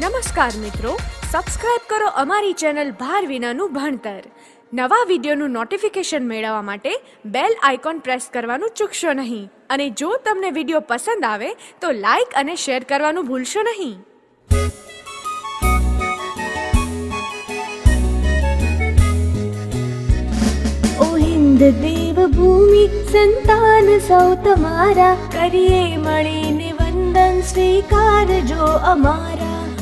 નમસ્કાર મિત્રો સબસ્ક્રાઇબ કરો અમારી ચેનલ ભાર વિનાનું ભણતર. નવા વિડીયોનું નોટિફિકેશન મેળવવા માટે બેલ આઇકોન પ્રેસ કરવાનું ચૂકશો નહીં. અને જો તમને વીડિયો પસંદ આવે, તો લાઈક અને શેર કરવાનું ભૂલશો નહીં. ઓ હિન્દ દેવ ભૂમિ સંતાન સૌ તમારા. કરીએ મળીને વંદન સ્વીકારજો અમારા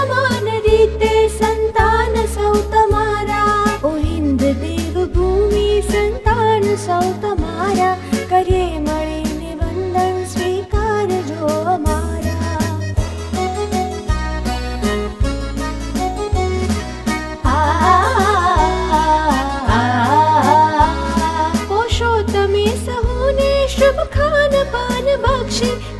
સમાન રીતે સંતાન સૌ તમારા ઓ હિન્દ દેવ ભૂમિ સંતાન સૌ તમારા કરીએ મળીને વંદન સ્વીકારજો અમારા પોષો તમે સહુને શુભ ખાન પાન બક્ષી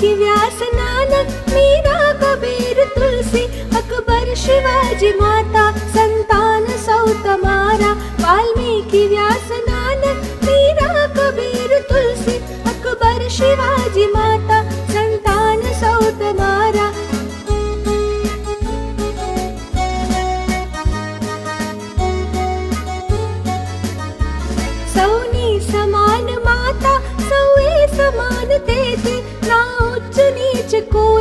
की व्यास नानक मीरा कबीर तुलसी अकबर शिवाजी माता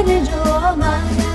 sadece o